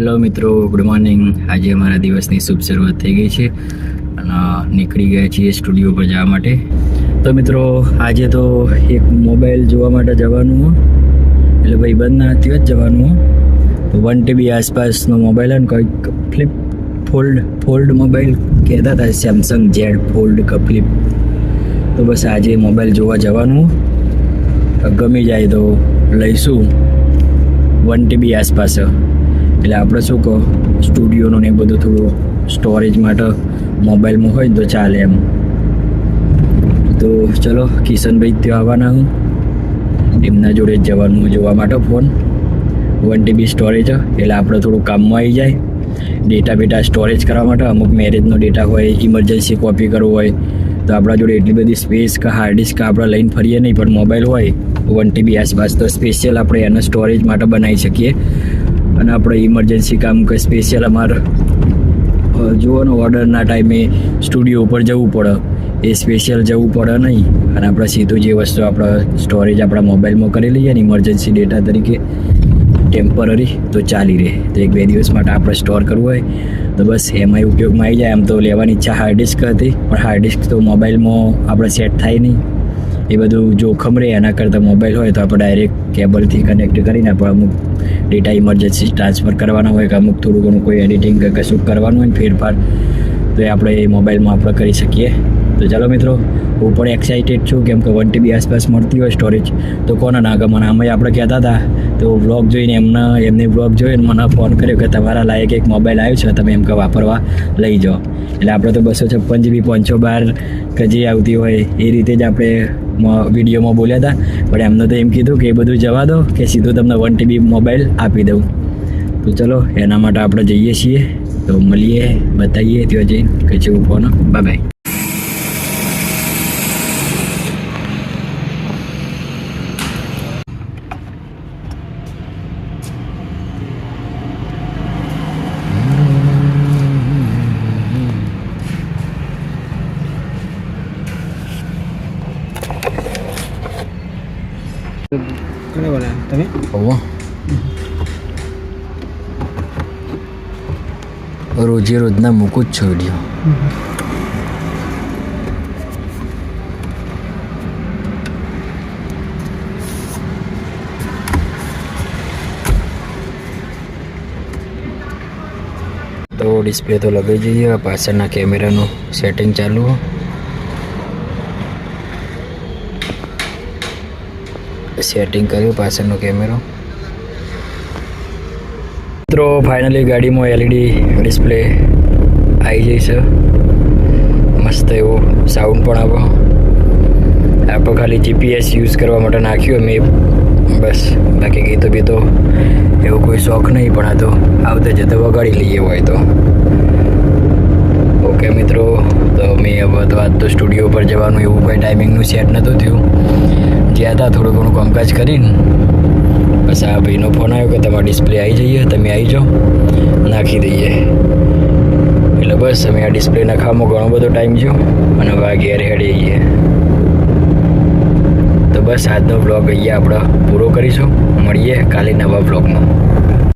Hello મિત્રો good morning આજે અમારા દિવસની શુભ શરૂઆત થઈ ગઈ છે અને નીકળી ગયા છીએ સ્ટુડિયો પર જવા માટે. તો મિત્રો, આજે તો એક મોબાઈલ જોવા માટે જવાનું હો એટલે ભાઈ બંધ નથી જ જવાનું હો વન ટીબી આસપાસનો મોબાઈલ અને કોઈક ફ્લિપ ફોલ્ડ ફોલ્ડ મોબાઈલ કહેતા હતા સેમસંગ ઝેડ ફોલ્ડ કે ફ્લિપ તો બસ આજે મોબાઈલ જોવા જવાનું ગમી જાય તો લઈશું વન ટીબી આસપાસ. એટલે આપણે શું કહો, સ્ટુડિયોનું ને બધું થોડું સ્ટોરેજ માટે મોબાઈલમાં હોય તો ચાલે એમ. તો ચલો, કિશનભાઈ ત્યાં આવવાના હું. એમના જોડે જ જવાનું જોવા માટે ફોન વન ટીબી સ્ટોરેજ એટલે આપણે થોડું કામમાં આવી જાય. ડેટા બેટા સ્ટોરેજ કરવા માટે અમુક મેરેજનો ડેટા હોય ઇમરજન્સી કોપી કરવો હોય, તો આપણા જોડે એટલી બધી સ્પેસ કે હાર્ડ ડિસ્ક આપણે લઈને ફરીએ નહીં, પણ મોબાઈલ હોય વન ટીબી આસપાસ તો સ્પેશિયલ આપણે એના સ્ટોરેજ માટે બનાવી શકીએ. અને આપણે ઇમરજન્સી કામ કે સ્પેશિયલ અમારે જુઓનો ઓર્ડરના ટાઈમે સ્ટુડિયો ઉપર જવું પડે. એ સ્પેશિયલ જવું પડે નહીં. અને આપણે સીધું જે વસ્તુ આપણે સ્ટોરેજ આપણા મોબાઈલમાં કરી લઈએ ને ઇમરજન્સી ડેટા તરીકે ટેમ્પરરી તો ચાલી રહે. તો એક બે દિવસ માટે આપણે સ્ટોર કરવું હોય, તો બસ એમાંય ઉપયોગમાં આવી જાય. આમ તો લેવાની ઈચ્છા હાર્ડ ડિસ્ક હતી, પણ હાર્ડ ડિસ્ક તો મોબાઈલમાં આપણે સેટ થાય નહીં. એ બધું જોખમ રહે એના કરતાં મોબાઈલ હોય તો આપણે ડાયરેક્ટ કેબલથી કનેક્ટ કરીને આપણે અમુક ડેટા ઇમરજન્સી ટ્રાન્સફર કરવાના હોય કે અમુક થોડું ઘણું કોઈ એડિટિંગ કે કશું કરવાનું હોય ફેરફાર, તો એ આપણે એ મોબાઈલમાં આપણે કરી શકીએ. તો ચાલો મિત્રો, હું પણ એક્સાઇટેડ છું કેમ કે વન ટીબી આસપાસ મળતી હોય સ્ટોરેજ તો કોને ના ગમે અને આમાં આપણે કહેતા હતા. તો વ્લોગ જોઈને એમને, એમની વ્લોગ જોઈને મને ફોન કર્યો કે તમારા લાયક એક મોબાઈલ આવ્યો છે, તમે એમ કે વાપરવા લઈ જાઓ. એટલે આપણે તો બસો છપ્પન જીબી પાંચસો બાર કે જે આવતી હોય એ રીતે જ આપણે વિડીયોમાં બોલ્યા હતા. પણ એમને તો એમ કીધું કે એ બધું જવા દો કે સીધું તમને વન ટીબી મોબાઈલ આપી દઉં. તો ચલો, એના માટે આપણે જઈએ છીએ. તો મળીએ, બતાવીએ ત્યાં જઈને. કે જેવું ફોન બાય બાય Allah. રોજે રોજના મૂકું જ છો વીડિયો તો ડિસ્પ્લે તો લગાવી જઈએ પાછળના કેમેરાનું સેટિંગ ચાલુ. સેટિંગ કર્યું પાછળનો કેમેરો મિત્રો ફાઇનલી ગાડીમાં એલઈડી ડિસ્પ્લે આવી જઈ છે. મસ્ત એવો સાઉન્ડ પણ આવો. આપણે ખાલી જીપીએસ યુઝ કરવા માટે નાખ્યું મેં. બસ, બાકી ગીતો બીતો એવો કોઈ શોખ નહીં, પણ આ તો આવતા જતા વગાડી લઈએ હોય તો. ઓકે મિત્રો, તો મેં હવે તો આજ તો સ્ટુડિયો પર જવાનું, એવું કંઈ ટાઈમિંગનું સેટ નહોતું થયું. જ્યાં હતા, થોડું ઘણું કામકાજ કરીને. બસ આ ભાઈનો ફોન આવ્યો કે તમારે ડિસ્પ્લે આવી જઈએ, તમે આવી જાઓ, નાખી દઈએ. એટલે બસ અમે આ ડિસ્પ્લે નાખવામાં ઘણો બધો ટાઈમ ગયો અને હવે આ જઈએ તો બસ આજનો બ્લોગ અહીંયા આપણે પૂરો કરીશું. મળીએ કાલે નવા વ્લોગમાં